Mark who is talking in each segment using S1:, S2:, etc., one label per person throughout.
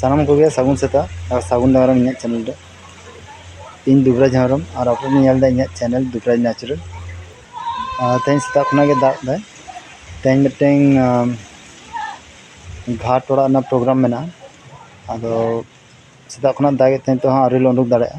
S1: ᱥᱟᱱᱟᱢ ᱠᱚᱜᱮ ᱥᱟᱹᱜᱩᱱ ᱥᱮᱛᱟᱜ ᱟᱨ ᱥᱟᱹᱜᱩᱱ ᱫᱟᱨᱟᱢ ᱤᱧᱟᱹᱜ ᱪᱮᱱᱮᱞ ᱨᱮ ᱤᱧ ᱫᱩᱵᱨᱟᱡ ᱦᱮᱢᱵᱨᱚᱢ ᱟᱨ ᱟᱯᱮ ᱯᱮ ᱧᱮᱞ ᱮᱫᱟ ᱤᱧᱟᱹᱜ ᱪᱮᱱᱮᱞ ᱫᱩᱵᱨᱟᱡ ᱱᱮᱪᱟᱨᱟᱞ ᱛᱮᱦᱮᱧ ᱥᱮᱛᱟᱜ ᱠᱷᱚᱱᱟᱜ ᱜᱮ ᱫᱟᱜ ᱮᱫᱟᱭ ᱛᱮᱦᱮᱧ ᱢᱤᱫᱴᱮᱱ ᱜᱷᱟᱴ ᱚᱲᱟᱜ ᱨᱮᱱᱟᱜ ᱯᱨᱳᱜᱨᱟᱢ ᱢᱮᱱᱟᱜᱼᱟ ᱟᱫᱚ ᱥᱮᱛᱟᱜ ᱠᱷᱚᱱᱟᱜ ᱫᱟᱜ ᱮᱫ ᱛᱮ ᱱᱤᱛᱚᱜ ᱦᱚᱸ ᱟᱹᱣᱨᱤ ᱞᱮ ᱩᱰᱩᱠ ᱫᱟᱲᱮᱭᱟᱜᱼᱟ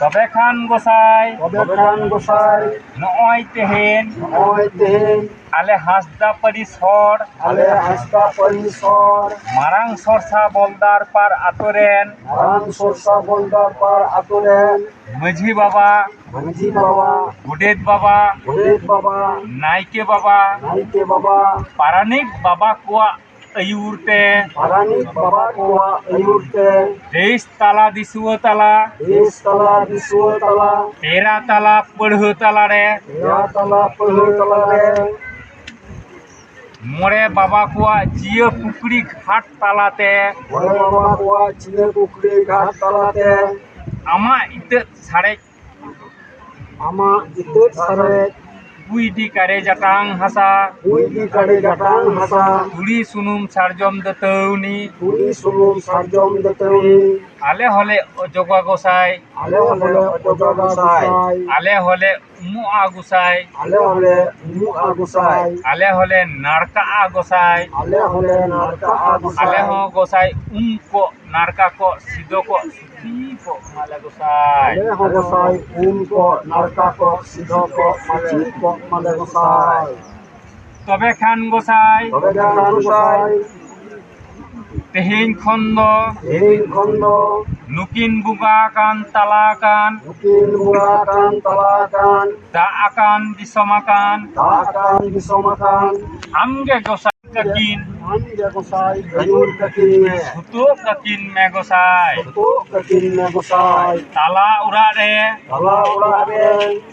S2: তবে খান গোসাই।
S3: তবে খান গোসাই।
S2: নয় তেহেন।
S3: নয় তেহেন।
S2: আলে হাসদা পরিসর
S3: আলে হাসদা পরিসর
S2: মারাং সরসা বলদার পার আতরেন।
S3: মারাং সরসা বলদার পার আতরেন।
S2: মঝি বাবা।
S3: মঝি বাবা।
S2: গুডেদ বাবা।
S4: গুডেদ
S3: বাবা।
S2: নাইকে বাবা।
S3: নাইকে বাবা।
S2: পারানিক বাবা কোয়া ಅಯುರ್ತೆ
S3: ಅರಣಿಕ್ ಬಬಾಕುವ ಅಯುರ್ತೆ
S2: ದೇಶ್ ತಲಾ ದಿಸುವ ತಲಾ
S3: ದೇಶ್ ತಲಾ ದಿಸುವ ತಲಾ
S2: ತೇರಾ ತಲಾ ಪಢು ತಲಾ ರೆ
S3: ತೇರಾ ತಲಾ ಪಢು ತಲಾ ರೆ
S2: মোড়ে বাবা কুয়া জিয়ে পুকুরি ঘাট তালাতে
S3: মোড়ে বাবা কুয়া জিয়ে পুকুরি ঘাট তালাতে
S2: আমা ইতে ছাড়ে
S3: আমা ইতে ছাড়ে
S2: হুইডি কারে জাটাং হাসা।
S3: হুইডি কারে জাটাং হাসা।
S2: ধুলি সুনুম সারজম দতৌনি।
S3: ধুলি সুনুম সারজম দতৌনি।
S2: আলে হলে অজগা গোসাই।
S3: আলে হলে অজগা গোসাই।
S2: আলে হলে উমু আ গোসাই।
S3: আলে হলে উমু আ গোসাই।
S2: আলে হলে নারকা আ গোসাই।
S3: আলে হলে নারকা আ আলে হ
S2: গোসাই উম কো narka ko, sido ko, sudi ko, malagusay.
S3: Malagusay, un ko, narka ko, sido ko, masjid ko, malagusay.
S2: তবে খান গোসাই
S4: তবে খান গোসাই
S2: তেহিন খন্দ
S3: তেহিন খন্দ
S2: নুকিন বুগাকান তালাকান
S3: নুকিন বুগাকান তালাকান
S2: দা আকান বিসমাকান
S3: দা আকান বিসমাকান
S2: আমগে গোসাই kakin
S3: Manggagosay Ayun kakin me
S2: Sutu kakin me gosay
S3: Sutu kakin me gosay
S2: Tala ura re
S3: Tala ura re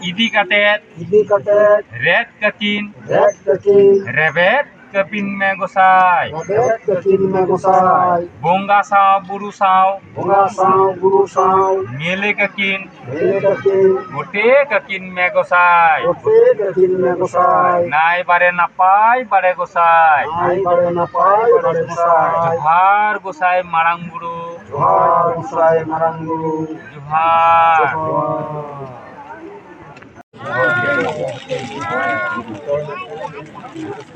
S2: Idi katet
S3: Idi katet
S2: Red kakin
S3: Red kakin
S2: Rebet kepinme gosai
S3: babet kepinme gosai
S2: bonga sao buru sao
S3: bonga sao buru sao
S2: mele kakin
S3: mele kakin
S2: gote kakin me gosai
S3: gote kakin me gosai
S2: nai bare na pai bare gosai
S3: nai bare na pai bare gosai
S2: johar gosai marang buru
S3: johar gosai marang buru
S2: johar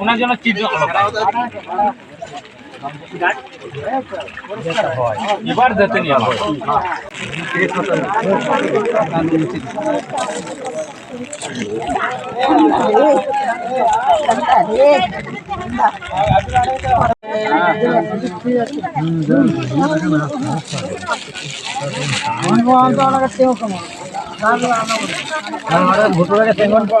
S2: ᱚᱱᱟ ᱡᱮᱱᱚ ᱪᱤᱫ জন্য চিহ্ন এবার যেতে নিয়ে হবে
S5: ভুটুরাকে